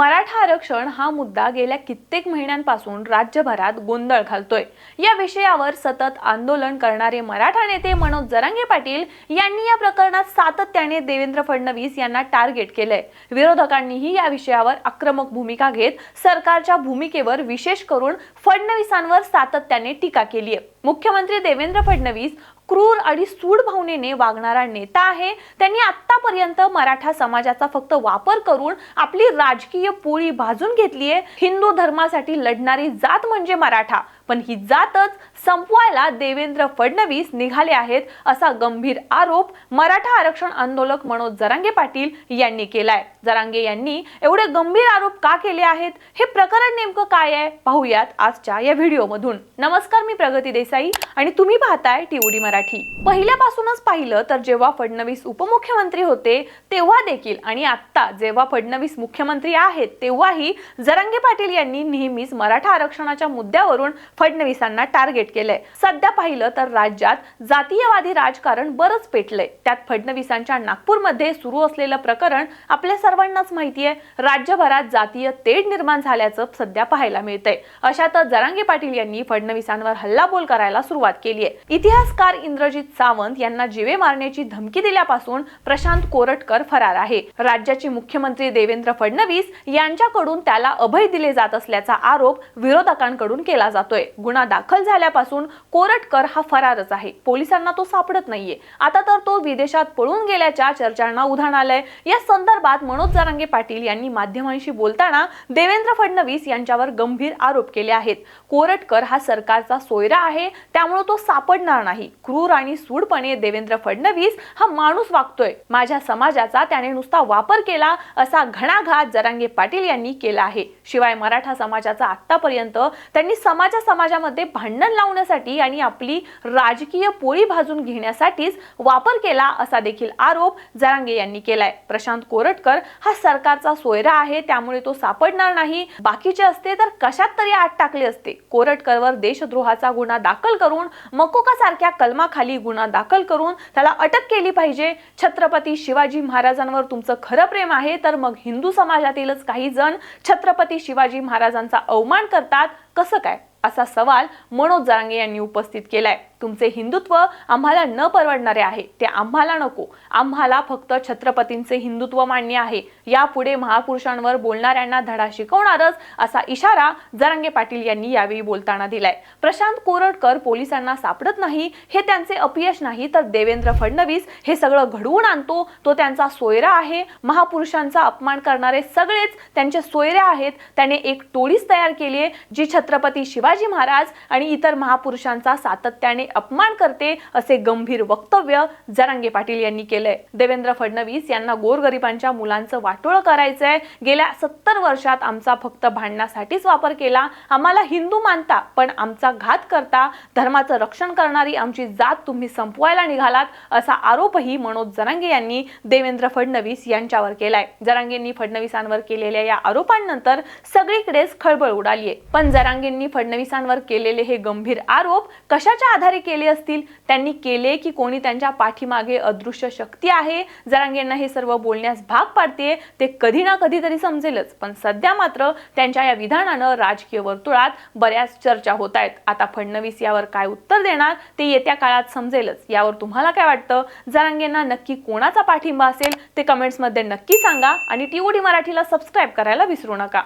मराठा आरक्षण हा मुद्दा गेल्या कित्येक महिन्यांपासून राज्यभरात गोंधळ घालतोय. या विषयावर सतत आंदोलन करणारे मराठा नेते मनोज जरांगे पाटील यांनी या प्रकरणात सातत्याने देवेंद्र फडणवीस यांना टार्गेट केलंय. विरोधकांनीही या विषयावर आक्रमक भूमिका घेत सरकारच्या भूमिकेवर विशेष करून फडणवीसांवर सातत्याने टीका केली आहे मुख्यमंत्री देवेंद्र फडणवीस क्रूर आणि सूड भावनेने वागणारा नेता आहे. त्यांनी आतापर्यंत मराठा समाजाचा फक्त वापर करून आपली राजकीय पोळी भाजून घेतलीये. हिंदू धर्मासाठी लढणारी जात म्हणजे मराठा. पण ही जातच संपवायला देवेंद्र फडणवीस निघाले आहेत असा गंभीर आरोप मराठा आरक्षण आंदोलक मनोज जरांगे पाटील यांनी केलाय. जरांगे यांनी एवढे गंभीर आरोप का केले आहेत? हे प्रकरण नेमकं काय आहे? पाहूयात आजच्या या व्हिडिओमधून. नमस्कार मी प्रगती देसाई आणि तुम्ही पाहताय टीओडी मराठी. पहिल्यापासूनच पाहिलं तर जेव्हा फडणवीस उपमुख्यमंत्री होते तेव्हा देखील आणि आता जेव्हा फडणवीस मुख्यमंत्री आहेत तेव्हाही जरांगे पाटील यांनी नेहमीच मराठा आरक्षणाच्या मुद्द्यावरून फडणवीसांना टार्गेट केलंय. सध्या पाहिलं तर राज्यात जातीयवादी राजकारण बरंच पेटलंय. त्यात फडणवीसांच्या नागपूरमध्ये सुरू असलेलं प्रकरण आपल्या सर्वांनाच माहिती आहे राज्यभरात जातीय तेढ निर्माण झाल्याचं सध्या पाहायला मिळतंय. अशातच जरांगे पाटील यांनी फडणवीसांवर हल्लाबोल करायला सुरुवात केली आहे इतिहासकार इंद्रजित सावंत यांना जीवे मारण्याची धमकी दिल्यापासून प्रशांत कोरटकर फरार आहे. राज्याचे मुख्यमंत्री देवेंद्र फडणवीस यांच्याकडून त्याला अभय दिले जात असल्याचा आरोप विरोधकांकडून केला जातोय. गुन्हा दाखल झाल्यापासून कोरटकर हा फरारच आहे. पोलिसांना तो सापडत नाहीये. आता तर तो विदेशात पळून गेल्याच्या चर्चांना उधाण आलंय. या संदर्भात मनोज जरांगे पाटील यांनी माध्यमांशी बोलताना देवेंद्र फडणवीस यांच्यावर गंभीर आरोप केले आहेत. कोरटकर हा सरकारचा सोयरा आहे त्यामुळे तो सापडणार नाही. क्रूर आणि सूडपणे देवेंद्र फडणवीस हा माणूस वागतोय. माझ्या समाजाचा त्याने नुसता वापर केला असा घणाघात जरांगे पाटील यांनी केला आहे. शिवाय मराठा समाजाचा आतापर्यंत त्यांनी समाजा समाजामध्ये भांडण लावण्यासाठी आणि आपली राजकीय पोळी भाजून घेण्यासाठीच वापर केला असा देखील आरोप जरांगे यांनी केलाय. प्रशांत कोरटकर हा सरकारचा सोयरा आहे त्यामुळे तो सापडणार नाही. बाकीचे असते तर कशात तरी आत टाकले असते. कोरटकरवर देशद्रोहाचा गुन्हा दाखल करून मकोका सारख्या कलमाखाली गुन्हा दाखल करून त्याला अटक केली पाहिजे. छत्रपती शिवाजी महाराजांवर तुमचं खरं प्रेम आहे तर मग हिंदू समाजातीलच काही जण छत्रपती शिवाजी महाराजांचा अवमान करतात. कसं काय? असा सवाल मनोज जारांगे यांनी उपस्थित केलाय. तुमचे हिंदुत्व आम्हाला न परवडणारे आहे ते आम्हाला नको. आम्हाला फक्त छत्रपतींचे हिंदुत्व मान्य आहे. यापुढे महापुरुषांवर बोलणाऱ्यांना धडा शिकवणारच असा इशारा जरांगे पाटील यांनी यावेळी बोलताना दिलाय. प्रशांत कोरटकर पोलिसांना सापडत नाही हे त्यांचे अपयश नाही तर देवेंद्र फडणवीस हे सगळं घडवून आणतो तो त्यांचा सोयरा आहे. महापुरुषांचा अपमान करणारे सगळेच त्यांचे सोयरे आहेत. त्याने एक टोळीच तयार केली आहे जी छत्रपती शिवाजी महाराज आणि इतर महापुरुषांचा सातत्याने अपमान करते असे गंभीर वक्तव्य जरांगे पाटील यांनी केलंय. देवेंद्र फडणवीस यांना गोरगरिबांच्या मुलांचं वाटोळं करायचंय. गेल्या सत्तर वर्षात आमचा फक्त भांडण्यासाठीच वापर केला. आम्हाला हिंदू मानता पण आमचा घात करता धर्माचं रक्षण करणारी आमची जात तुम्ही संपवायला निघालात असा आरोपही मनोज जरांगे यांनी देवेंद्र फडणवीस यांच्यावर केलाय. जरांगेंनी फडणवीसांवर केलेल्या या आरोपांनंतर सगळीकडेच खळबळ उडालीये. पण जरांगेंनी फडणवीसांवर केलेले हे गंभीर आरोप कशाच्या आधारे केले असतील? त्यांनी केले की कोणी त्यांच्या पाठीमागे अदृश्य शक्ती आहे? जरांगेंना हे सर्व बोलण्यास भाग पाडते ते कधी ना कधी तरी समजेलच. पण सध्या मात्र त्यांच्या या विधानानं राजकीय वर्तुळात बऱ्याच चर्चा होत आहेत. आता फडणवीस यावर काय उत्तर देणार ते येत्या काळात समजेलच. यावर तुम्हाला काय वाटतं? जरांगेंना नक्की कोणाचा पाठिंबा असेल? ते कमेंट्समध्ये नक्की सांगा आणि टीओडी मराठीला सबस्क्राईब करायला विसरू नका.